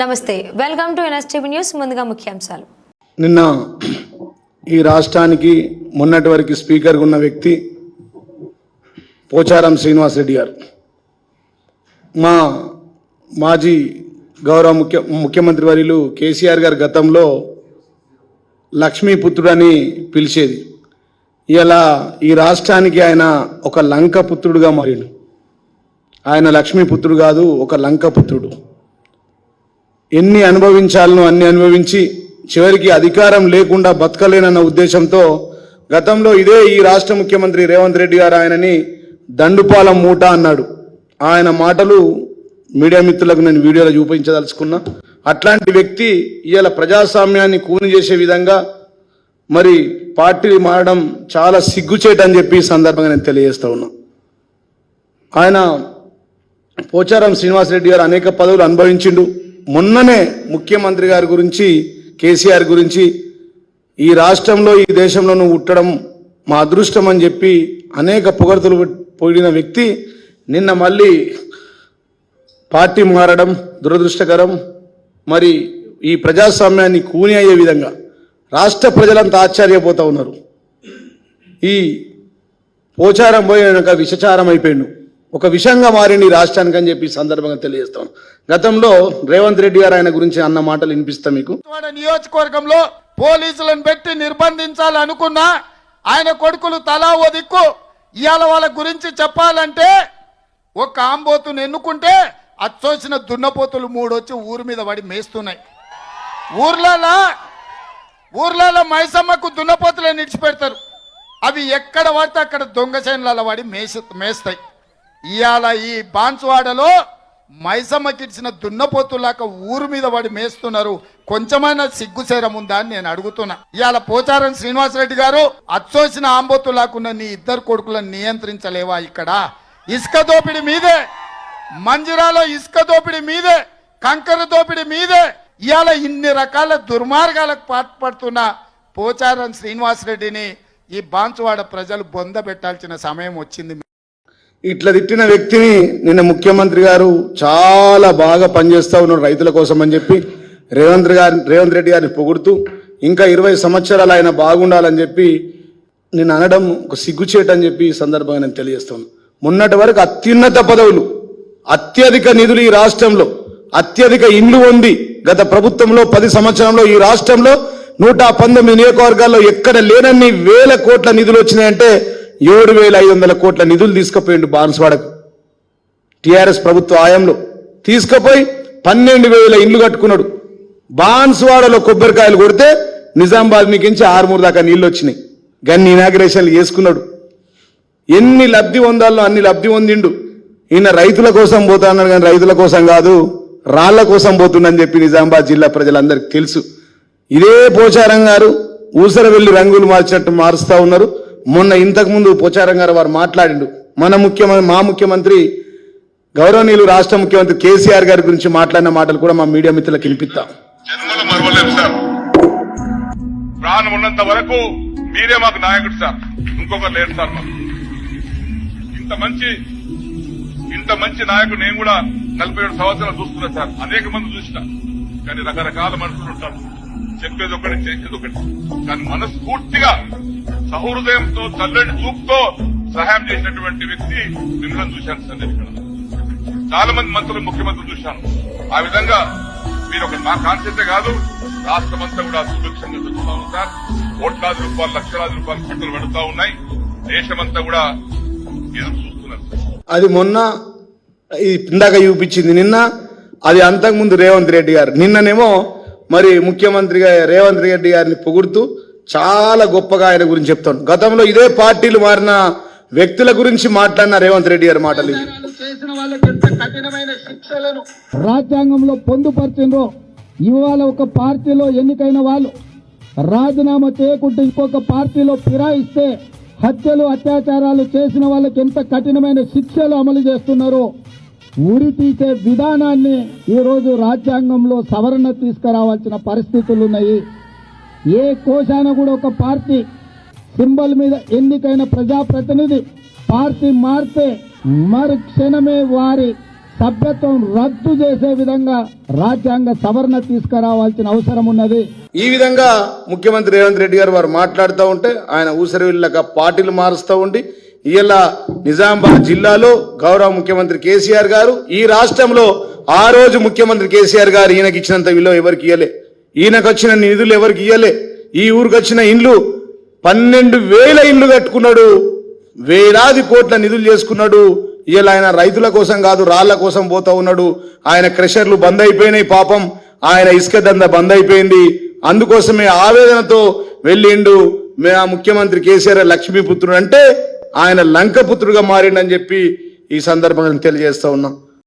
నమస్తే. Welcome to NSTV news ముందుగా ముఖ్యాంశాలు. నిన్న ఈ రాష్ట్రానికి మొన్నటి వరకు స్పీకర్గా ఉన్న వ్యక్తి పోచారం శ్రీనివాస్ రెడ్డి గారు. మా మాజీ గౌరవ ముఖ్య ముఖ్యమంత్రి వర్యులు కేసీఆర్ గారు గతంలో లక్ష్మీపుత్రుడని పిలిచేది. ఇలా ఈ రాష్ట్రానికి ఆయన ఒక లంక పుత్రుడుగా మారిండు. ఆయన లక్ష్మీపుత్రుడు కాదు ఒక లంక పుత్రుడు. ఎన్ని అనుభవించాలనో అన్ని అనుభవించి చివరికి అధికారం లేకుండా బతకలేనన్న ఉద్దేశంతో గతంలో ఇదే ఈ రాష్ట్ర ముఖ్యమంత్రి రేవంత్ రెడ్డి గారు ఆయనని దండుపాలెం మూట అన్నాడు. ఆయన మాటలు మీడియా మిత్రులకు నేను వీడియోలో చూపించదలుచుకున్నా. అట్లాంటి వ్యక్తి ఇవాళ ప్రజాస్వామ్యాన్ని కూని చేసే విధంగా మరి పార్టీ మారడం చాలా సిగ్గుచేటని చెప్పి ఈ సందర్భంగా నేను తెలియజేస్తా ఉన్నా. ఆయన పోచారం శ్రీనివాసరెడ్డి గారు అనేక పదవులు అనుభవించిండు. మొన్ననే ముఖ్యమంత్రి గారి గురించి కేసీఆర్ గురించి ఈ రాష్ట్రంలో ఈ దేశంలో నువ్వు ఉట్టడం మా అదృష్టం అని చెప్పి అనేక పొగడ్తలు పోయిన వ్యక్తి నిన్న మళ్ళీ పార్టీ మారడం దురదృష్టకరం. మరి ఈ ప్రజాస్వామ్యాన్ని కూని అయ్యే విధంగా రాష్ట్ర ప్రజలంతా ఆశ్చర్యపోతూ ఉన్నారు. ఈ పోచారం పోయినాక విషచారం అయిపోయిండు. ఒక విషంగా మారింది రాష్ట్రానికి అని చెప్పి సందర్భంగా తెలియజేస్తాను గతంలో రేవంత్ రెడ్డి గారు ఆయన గురించి అన్న మాటలు వినిపిస్తా మీకు. నియోజకవర్గంలో పోలీసులను పెట్టి నిర్బంధించాలనుకున్నా ఆయన కొడుకులు తలా ఓ దిక్కు. ఇవాళ వాళ్ళ గురించి చెప్పాలంటే ఒక ఆంబోతుని ఎన్నుకుంటే అచ్చోసిన దున్నపోతులు మూడు వచ్చి ఊరి మీద పడి మేస్తున్నాయి. ఊర్లలో ఊర్లలో మైసమ్మకు దున్నపోతులే నిడిచిపెడతారు. అవి ఎక్కడ పడితే అక్కడ దొంగ చేనులలో పడి మేసి మేస్తాయి. ఇవాళ ఈ బాన్సువాడలో మైసమ్మకి దున్నపోతులాక ఊరు మీద వాడు మేస్తున్నారు. కొంచెమైనా సిగ్గుసేరం ఉందా అని నేను అడుగుతున్నా. ఇవాళ పోచారం శ్రీనివాసరెడ్డి గారు అచ్చోసిన ఆంబోతులాకున్న నీ ఇద్దరు కొడుకులను నియంత్రించలేవా ఇక్కడ? ఇసుక దోపిడి మీదే మంజిరాలో ఇసుక దోపిడి మీదే కంకర దోపిడి మీదే ఇవాళ ఇన్ని రకాల దుర్మార్గాలకు పాల్పడుతున్న పోచారం శ్రీనివాసరెడ్డిని ఈ బాన్సువాడ ప్రజలు బొంద పెట్టాల్సిన సమయం వచ్చింది. ఇట్లా తిట్టిన వ్యక్తిని నిన్న ముఖ్యమంత్రి గారు చాలా బాగా పనిచేస్తా ఉన్నాడు రైతుల కోసం అని చెప్పి. రేవంత్ గారి రేవంత్ రెడ్డి గారిని పొగుడుతూ ఇంకా ఇరవై సంవత్సరాలు ఆయన బాగుండాలని చెప్పి నేను అనడం ఒక సిగ్గుచేట అని చెప్పి ఈ సందర్భంగా నేను తెలియజేస్తాను. మొన్నటి వరకు అత్యున్నత పదవులు అత్యధిక నిధులు ఈ రాష్ట్రంలో అత్యధిక ఇండ్లు ఉంది గత ప్రభుత్వంలో పది సంవత్సరంలో ఈ రాష్ట్రంలో నూట పంతొమ్మిది నియోజకవర్గాల్లో ఎక్కడ లేనన్ని వేల కోట్ల నిధులు వచ్చినాయంటే ఏడు వేల ఐదు వందల కోట్ల నిధులు తీసుకుపోయిండు బాన్స్వాడకు టిఆర్ఎస్ ప్రభుత్వ ఆయంలో. తీసుకుపోయి పన్నెండు వేల ఇండ్లు కట్టుకున్నాడు. బాన్స్వాడలో కొబ్బరికాయలు కొడితే నిజామాబాద్ మీకించి ఆరుమూరు దాకా నీళ్ళు వచ్చినాయి. గన్ని ఇనాగ్రేషన్లు చేసుకున్నాడు. ఎన్ని లబ్ధి పొందాలో అన్ని లబ్ధి పొందిండు. ఈయన రైతుల కోసం పోతా అన్నాడు కానీ రైతుల కోసం కాదు రాళ్ళ కోసం పోతుండని చెప్పి నిజామాబాద్ జిల్లా ప్రజలందరికీ తెలుసు. ఇదే పోచారం గారు ఊసరవెల్లి రంగులు మార్చినట్టు మారుస్తా ఉన్నారు. మొన్న ఇంతకు ముందు పోచారం గారు వారు మాట్లాడిండు. మన ముఖ్యమంత్రి మా ముఖ్యమంత్రి గౌరవనీయులు రాష్ట్ర ముఖ్యమంత్రి కేసీఆర్ గారి గురించి మాట్లాడిన మాటలు కూడా మా మీడియా మిత్రులకు వినిపిస్తాం. సార్. ప్రాణం ఉన్నంత వరకు మీరే మాకు నాయకుడు సార్. ఇంకొకరు లేరు సార్ మాకు. ఇంత మంచి ఇంత మంచి నాయకుడు నేను కూడా నలభై ఏడు సంవత్సరాలు చూస్తున్నా సార్. అనేక మంది చూసిన. కానీ రకరకాల మనుషులు ఉంటారు. చెప్పేది ఒకటి చేసేది ఒకటి. కానీ మనస్ఫూర్తిగా సహృదయంతో చల్లటి చూపుతో సహాయం చేసినటువంటి వ్యక్తి మిమ్మల్ని చూశాను సార్ నేను ఇక్కడ. చాలా మంది మంత్రులు ముఖ్యమంత్రులు చూశాను. ఆ విధంగా మీరు ఒక నా కాన్సెప్టే కాదు రాష్ట్రమంతా కూడా సుభిక్షంగా జరుగుతా సార్. కోట్లాది రూపాయలు లక్షలాది రూపాయలు పంటలు పడుతా ఉన్నాయి. దేశమంతా కూడా ఎదురు చూస్తున్నారు అది మొన్న ఈ ఇందాక చూపించింది నిన్న అది అంతకుముందు రేవంత్ రెడ్డి గారు. నిన్ననేమో మరి ముఖ్యమంత్రిగా రేవంత్ రెడ్డి గారిని పొగుడుతూ చాలా గొప్పగా ఆయన గురించి చెప్తాను గతంలో ఇదే పార్టీలు మారిన వ్యక్తుల గురించి మాట్లాడిన రేవంత్ రెడ్డి గారి మాటలు ఇవి. చేసిన వాళ్ళకి ఎంత కఠినమైన శిక్షలను రాజ్యాంగంలో పొందుపరిచిండ్రో ఇవాళ ఒక పార్టీలో ఎన్నికైన వాళ్ళు రాజీనామా చేయకుండా ఇంకొక పార్టీలో ఫిరాయిస్తే హత్యలు అత్యాచారాలు చేసిన వాళ్ళకి ఎంత కఠినమైన శిక్షలు అమలు చేస్తున్నారో ఉరి తీసే విధానాన్ని ఈరోజు రాజ్యాంగంలో సవరణ తీసుకురావాల్సిన పరిస్థితులు ఉన్నాయి ఏ కోశాన కూడా ఒక పార్టీ సింబల్ మీద ఎన్నికైన ప్రజాప్రతినిధి పార్టీ మారితే మరు క్షణమే వారి సభ్యత్వం రద్దు చేసే విధంగా రాజ్యాంగ సవరణ తీసుకురావాల్సిన అవసరం ఉన్నది. ఈ విధంగా ముఖ్యమంత్రి రేవంత్ రెడ్డి గారు వారు మాట్లాడుతూ ఉంటే ఆయన ఊసరవిల్లక పార్టీలు మారుస్తూ ఉండి ఇలా నిజామాబాద్ జిల్లాలో గౌరవ ముఖ్యమంత్రి కేసీఆర్ గారు ఈ రాష్ట్రంలో ఆ రోజు ముఖ్యమంత్రి కేసీఆర్ గారు ఈయనకి ఇచ్చినంత విలువ ఎవరికి ఇయ్యలే? ఈయనకు వచ్చిన నిధులు ఎవరికి ఇయ్యలే? ఈ ఊరికి వచ్చిన ఇండ్లు పన్నెండు వేల ఇండ్లు కట్టుకున్నాడు. వేలాది కోట్ల నిధులు చేసుకున్నాడు. ఇలా ఆయన రైతుల కోసం కాదు రాళ్ళ కోసం పోతా ఉన్నాడు. ఆయన క్రెషర్లు బంద్ అయిపోయినాయి పాపం. ఆయన ఇసుక దంద బంద్ అయిపోయింది. అందుకోసమే ఆవేదనతో వెళ్ళిండు మే ఆ ముఖ్యమంత్రి కేసీఆర్ లక్ష్మీపుత్రుడు అంటే ఆయన లంకపుత్రుడుగా మారిండని చెప్పి ఈ సందర్భంగా తెలియజేస్తా ఉన్నాం.